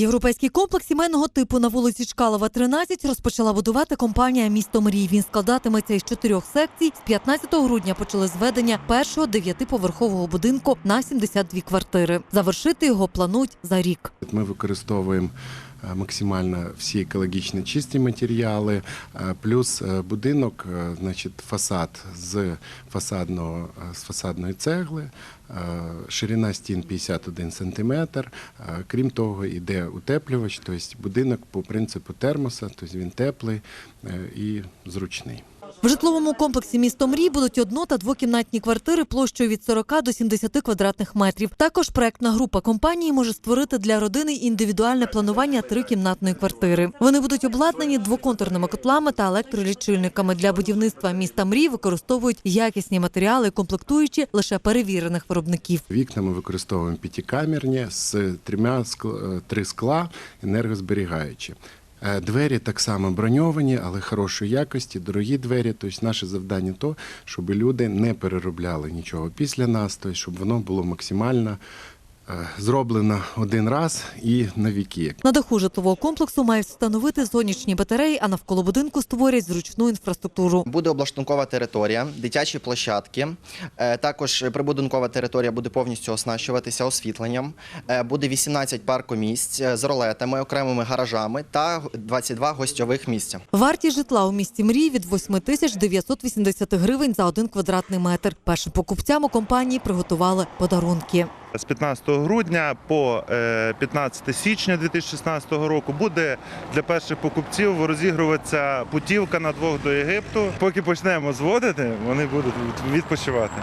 Європейський комплекс сімейного типу на вулиці Чкалова, 13 розпочала будувати компанія Місто мрій. Він складатиметься із чотирьох секцій. З 15 грудня почали зведення першого дев'ятиповерхового будинку на 72 квартири. Завершити його планують за рік. Ми використовуємо е, максимально всі екологічно чисті матеріали, е, плюс е, будинок, значить, фасад з фасадного з фасадної цегли, ширина стін 51 см. Крім того, йде утеплювач, тобто будинок по принципу термоса, тобто він теплий е, і зручний. В житловому комплексі місто мрій будуть одно- та двокімнатні квартири площею від 40 до 70 квадратних метрів. Також проектна група компанії може створити для родини індивідуальне планування трикімнатної квартири. Вони будуть обладнані двоконтурними котлами та електролічильниками. Для будівництва міста мрій використовують якісні матеріали, комплектуючі лише перевірених виробників. Вікна ми використовуємо п'ятикамерні з трьома е, три скла енергозберігаючі. Е, Двері так само броньовані, але хорошої якості, дорогі двері. Тобто наше завдання то, щоб люди не переробляли нічого після нас, тобто щоб воно було максимально е, зроблено один раз і на віки. На даху житлового комплексу мають встановити сонячні батареї, а навколо будинку створять зручну інфраструктуру. Буде облаштункова територія, дитячі площадки. Е, Також прибудинкова територія буде повністю оснащуватися освітленням. Е, Буде 18 паркомісць з ролетами, окремими гаражами та 22 гостьових місця. Вартість житла у місті мрій від 8 тисяч 980 гривень за один квадратний метр. Першим покупцям у компанії приготували подарунки. З 15 грудня по е, 15 січня 2016 року буде для перших покупців розігруватися путівка на двох до Єгипту. Поки почнемо зводити, вони будуть відпочивати.